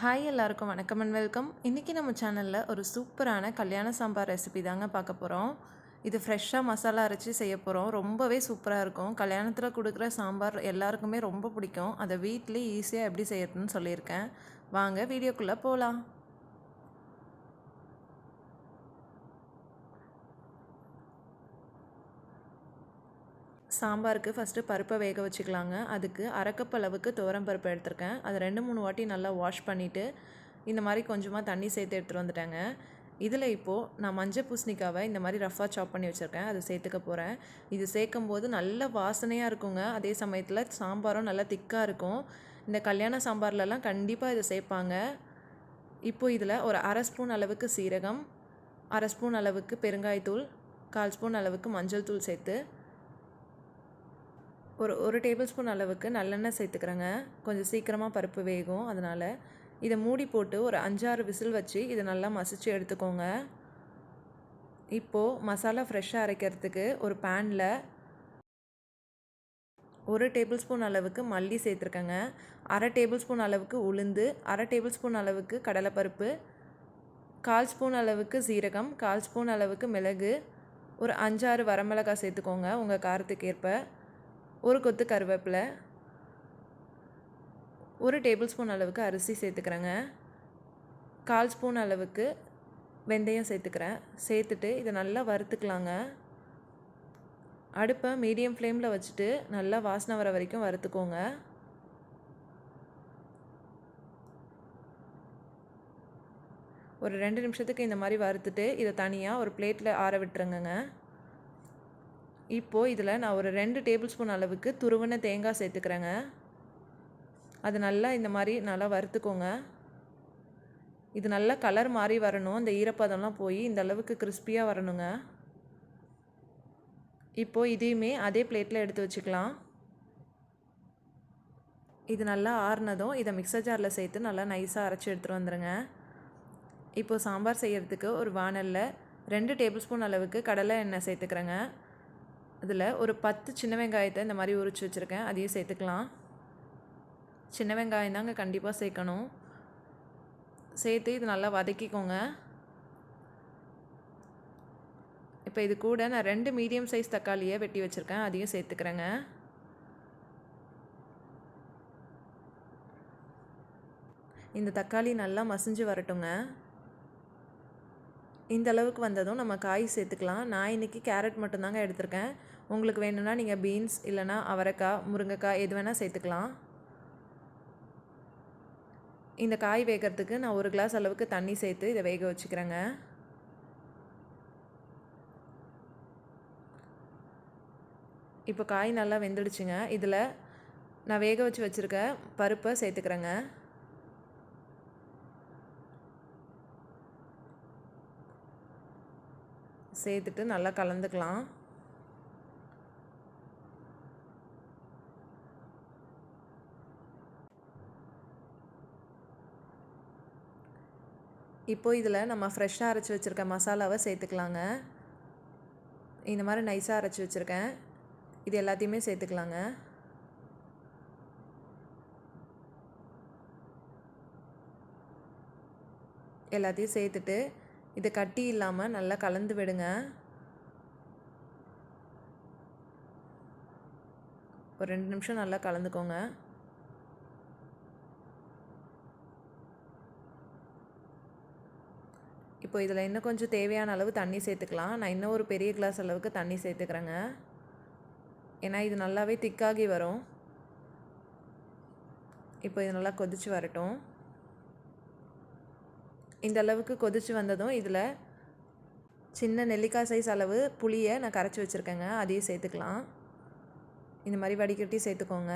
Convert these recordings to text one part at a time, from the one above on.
Hi எல்லாருக்கும் வணக்கம் and welcome இன்றைக்கி நம்ம சேனலில் ஒரு சூப்பரான கல்யாண சாம்பார் ரெசிபி தாங்க பார்க்க போகிறோம் இது ஃப்ரெஷ்ஷாக மசாலா அரைச்சி செய்ய போகிறோம் ரொம்பவே சூப்பராக இருக்கும். கல்யாணத்தில் கொடுக்குற சாம்பார் எல்லாருக்குமே ரொம்ப பிடிக்கும். அதை வீட்லேயே ஈஸியாக எப்படி செய்யறதுன்னு சொல்லியிருக்கேன். வாங்க வீடியோக்குள்ளே போகலாம் சாம்பாருக்கு ஃபஸ்ட்டு பருப்பை வேக வச்சுக்கலாங்க. அதுக்கு அரைக்கப் அளவுக்கு துவரம் பருப்பு எடுத்திருக்கேன். அதை ரெண்டு மூணு வாட்டி நல்லா வாஷ் பண்ணிவிட்டு இந்த மாதிரி கொஞ்சமாக தண்ணி சேர்த்து எடுத்துகிட்டு வந்துட்டேங்க. இதில் இப்போது நான் மஞ்சள் பூசணிக்காவை இந்த மாதிரி ரஃபாக சாப் பண்ணி வச்சுருக்கேன். அதை சேர்த்துக்க போகிறேன் இது சேர்க்கும் போது நல்ல வாசனையாக இருக்குங்க. அதே சமயத்தில் சாம்பாரும் நல்லா திக்காக இருக்கும். இந்த கல்யாண சாம்பார்லலாம் கண்டிப்பாக இதை சேர்ப்பாங்க. இப்போது இதில் ஒரு அரை ஸ்பூன் அளவுக்கு சீரகம் அரை ஸ்பூன் அளவுக்கு பெருங்காயத்தூள் கால் ஸ்பூன் அளவுக்கு மஞ்சள் தூள் சேர்த்து ஒரு ஒரு டேபிள் ஸ்பூன் அளவுக்கு நல்லெண்ணெய் சேர்த்துக்கிறேங்க. கொஞ்சம் சீக்கிரமாக பருப்பு வேகும் அதனால் இதை மூடி போட்டு ஒரு அஞ்சாறு விசில் வச்சு இதை நல்லா மசிச்சு எடுத்துக்கோங்க. இப்போது மசாலா ஃப்ரெஷ்ஷாக அரைக்கிறதுக்கு ஒரு பேனில் ஒரு டேபிள் ஸ்பூன் அளவுக்கு மல்லி சேர்த்துருக்கேங்க. அரை டேபிள் ஸ்பூன் அளவுக்கு உளுந்து அரை டேபிள் ஸ்பூன் அளவுக்கு கடலைப்பருப்பு கால் ஸ்பூன் அளவுக்கு சீரகம் கால் ஸ்பூன் அளவுக்கு மிளகு ஒரு அஞ்சாறு வரமிளகாய் சேர்த்துக்கோங்க உங்கள் காரத்துக்கு ஏற்ப ஒரு கொத்து கருவேப்பிலை ஒரு டேபிள் ஸ்பூன் அளவுக்கு அரிசி சேர்த்துக்கிறேங்க. கால் ஸ்பூன் அளவுக்கு வெந்தயம் சேர்த்துக்கிறேன். சேர்த்துட்டு இதை நல்லா வறுத்துக்கலாங்க. அடுப்பை மீடியம் ஃப்ளேமில் வச்சுட்டு நல்லா வாசனை வர வரைக்கும் வறுத்துக்கோங்க. ஒரு ரெண்டு நிமிஷத்துக்கு இந்த மாதிரி வறுத்துட்டு இதை தனியாக ஒரு பிளேட்டில் ஆற விட்டுருங்கங்க. இப்போது இதில் நான் ஒரு ரெண்டு டேபிள் ஸ்பூன் அளவுக்கு துருவன தேங்காய் சேர்த்துக்கிறேங்க. அது நல்லா இந்த மாதிரி நல்லா வறுத்துக்கோங்க. இது நல்லா கலர் மாதிரி வரணும். இந்த ஈரப்பதம்லாம் போய் இந்த அளவுக்கு கிறிஸ்பியாக வரணுங்க. இப்போது இதையுமே அதே பிளேட்டில் எடுத்து வச்சுக்கலாம். இது நல்லா ஆறுனதும் இதை மிக்சர் ஜாரில் சேர்த்து நல்லா நைஸாக அரைச்சி எடுத்துகிட்டு வந்துடுங்க இப்போது சாம்பார் செய்கிறதுக்கு ஒரு வானலில் ரெண்டு டேபிள் ஸ்பூன் அளவுக்கு கடலை எண்ணெய் சேர்த்துக்கிறேங்க. அதில் ஒரு பத்து சின்ன வெங்காயத்தை இந்த மாதிரி உரிச்சு வச்சுருக்கேன். அதையும் சேர்த்துக்கலாம். சின்ன வெங்காயம் தாங்க கண்டிப்பாக சேர்க்கணும். சேர்த்து இது நல்லா வதக்கிக்கோங்க. இப்போ இது கூட நான் ரெண்டு மீடியம் சைஸ் தக்காளியை வெட்டி வச்சுருக்கேன். அதையும் சேர்த்துக்கிறேங்க. இந்த தக்காளி நல்லா மசிஞ்சு வரட்டுங்க. இந்த அளவுக்கு வந்ததும் நம்ம காய் சேர்த்துக்கலாம். நான் இன்றைக்கி கேரட் மட்டும்தாங்க எடுத்திருக்கேன். உங்களுக்கு வேணும்னா நீங்கள் பீன்ஸ் இல்லைனா அவரைக்காய் முருங்கைக்காய் எது வேணால் சேர்த்துக்கலாம். இந்த காய் வேகிறதுக்கு நான் ஒரு கிளாஸ் அளவுக்கு தண்ணி சேர்த்து இதை வேக வச்சுக்கிறேங்க. இப்போ காய் நல்லா வெந்துடுச்சுங்க. இதில் நான் வேக வச்சு வச்சுருக்க பருப்பை சேர்த்துக்கிறேங்க. சேர்த்துட்டு நல்லா கலந்துக்கலாம். இப்போ இதில் நம்ம ஃப்ரெஷ்ஷாக அரைச்சி வச்சுருக்க மசாலாவை சேர்த்துக்கலாங்க. இந்த மாதிரி நைஸாக அரைச்சி வச்சுருக்கேன். இது எல்லாத்தையுமே சேர்த்துக்கலாங்க. எல்லாத்தையும் சேர்த்துட்டு இது கட்டி இல்லாமல் நல்லா கலந்து விடுங்க. ஒரு ரெண்டு நிமிஷம் நல்லா கலந்துக்கோங்க. இப்போ இதில் இன்னும் கொஞ்சம் தேவையான அளவு தண்ணி சேர்த்துக்கலாம். நான் இன்னும் ஒரு பெரிய கிளாஸ் அளவுக்கு தண்ணி சேர்த்துக்கிறேங்க. ஏன்னா இது நல்லாவே திக்காகி வரும். இப்போ இது நல்லா கொதித்து வரட்டும். இந்த அளவுக்கு கொதித்து வந்ததும் இதில் சின்ன நெல்லிக்காய் சைஸ் அளவு புளியை நான் கரைச்சி வச்சுருக்கேங்க. அதையும் சேர்த்துக்கலாம். இந்த மாதிரி வடிகட்டி சேர்த்துக்கோங்க.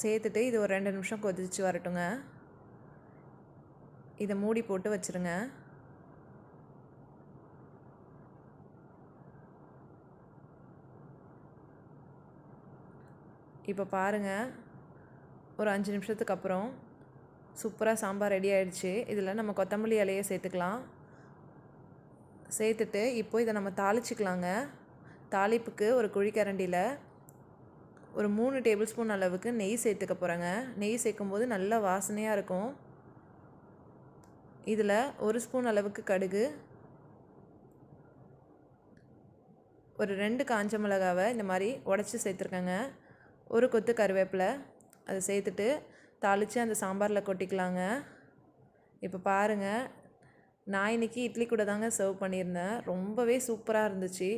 சேர்த்துட்டு இது ஒரு ரெண்டு நிமிஷம் கொதிச்சு வரட்டுங்க. இதை மூடி போட்டு வச்சுருங்க. இப்போ பாருங்கள் ஒரு அஞ்சு நிமிஷத்துக்கு அப்புறம் சூப்பராக சாம்பார் ரெடி ஆகிடுச்சு இதில் நம்ம கொத்தமல்லி இலையை சேர்த்துக்கலாம். சேர்த்துட்டு இப்போ இதை நம்ம தாளிச்சிக்கலாங்க. தாளிப்புக்கு ஒரு குழிக்கரண்டியில் ஒரு மூணு டேபிள் ஸ்பூன் அளவுக்கு நெய் சேர்த்துக்க போகிறேங்க நெய் சேர்க்கும்போது நல்ல வாசனையாக இருக்கும். இதில் ஒரு ஸ்பூன் அளவுக்கு கடுகு. ஒரு ரெண்டு காஞ்ச மிளகாவை இந்த மாதிரி உடச்சி சேர்த்துருக்கேங்க. ஒரு கொத்து கருவேப்பிலை அதை சேர்த்துட்டு தாளித்து அந்த சாம்பாரில் கொட்டிக்கலாங்க. இப்போ பாருங்கள் நான் இன்றைக்கி இட்லி கூட தாங்க சர்வ் பண்ணியிருந்தேன். ரொம்பவே சூப்பராக இருந்துச்சு.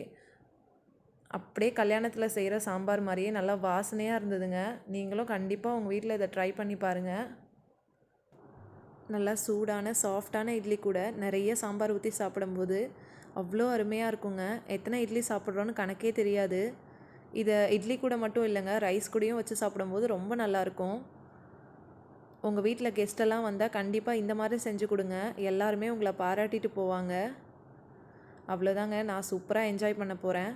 அப்படியே கல்யாணத்தில் செய்கிற சாம்பார் மாதிரியே நல்லா வாசனையாக இருந்ததுங்க. நீங்களும் கண்டிப்பாக உங்கள் வீட்டில் இதை ட்ரை பண்ணி பாருங்கள் நல்லா சூடான சாஃப்டான இட்லி கூட நிறைய சாம்பார் ஊற்றி சாப்பிடும்போது அவ்வளோ அருமையாக இருக்குங்க. எத்தனை இட்லி சாப்பிட்றோன்னு கணக்கே தெரியாது. இதை இட்லி கூட மட்டும் இல்லைங்க ரைஸ் கூடயும் வச்சு சாப்பிடும்போது ரொம்ப நல்லாயிருக்கும் உங்கள் வீட்டில் கெஸ்ட்டெல்லாம் வந்தால் கண்டிப்பாக இந்த மாதிரி செஞ்சு கொடுங்க. எல்லாருமே உங்களை பாராட்டிட்டு போவாங்க. அவ்வளோதாங்க நான் சூப்பராக என்ஜாய் பண்ண போகிறேன்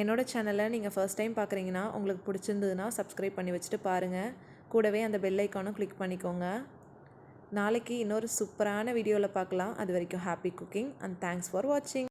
என்னோடய சேனலை நீங்கள் ஃபர்ஸ்ட் டைம் பார்க்குறீங்கன்னா உங்களுக்கு பிடிச்சிருந்ததுன்னா சப்ஸ்கிரைப் பண்ணி வச்சுட்டு பாருங்கள் கூடவே அந்த பெல் ஐக்கானும் கிளிக் பண்ணிக்கோங்க. நாளைக்கு இன்னொரு சூப்பரான வீடியோவில் பார்க்கலாம் அது வரைக்கும் happy cooking and thanks for வாட்சிங்